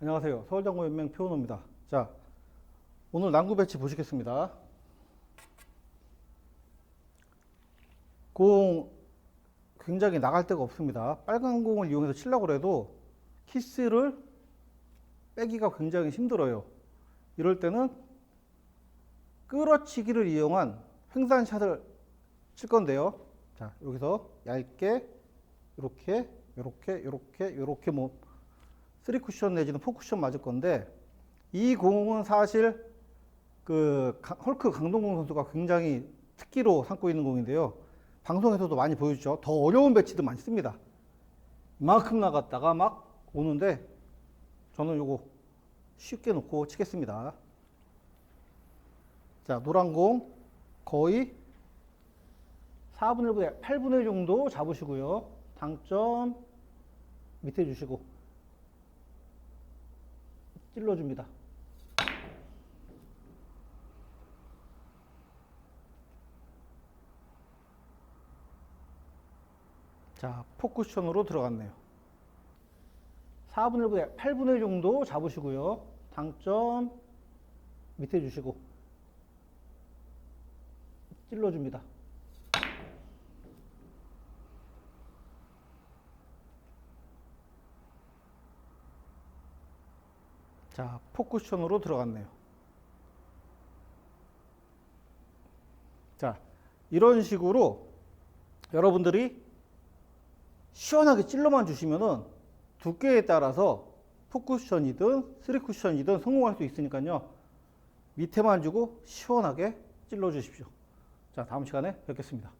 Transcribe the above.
안녕하세요. 서울장고연맹 표현호입니다. 자, 오늘 난구 배치 보시겠습니다. 공 굉장히 나갈 데가 없습니다. 빨간 공을 이용해서 치려고 해도 키스를 빼기가 굉장히 힘들어요. 이럴 때는 끌어치기를 이용한 횡단샷을 칠 건데요. 자, 여기서 얇게 이렇게 이렇게 이렇게 이렇게 뭐 3쿠션 내지는 4쿠션 맞을 건데 이 공은 사실 그 가- 헐크 강동공 선수가 굉장히 특기로 삼고 있는 공인데요. 방송에서도 많이 보여주죠. 더 어려운 배치도 많이 씁니다. 이만큼 나갔다가 막 오는데 저는 요거 쉽게 놓고 치겠습니다. 자, 노란 공 거의 4분의 1, 8분의 1 정도 잡으시고요. 당점 밑에 주시고 찔러줍니다. 자, 포쿠션으로 들어갔네요. 4분의 1, 8분의 1 정도 잡으시고요. 당점 밑에 주시고 찔러줍니다. 자, 포쿠션으로 들어갔네요. 자, 이런 식으로 여러분들이 시원하게 찔러만 주시면은 두께에 따라서 포쿠션이든 쓰리쿠션이든 성공할 수 있으니까요. 밑에만 주고 시원하게 찔러 주십시오. 자, 다음 시간에 뵙겠습니다.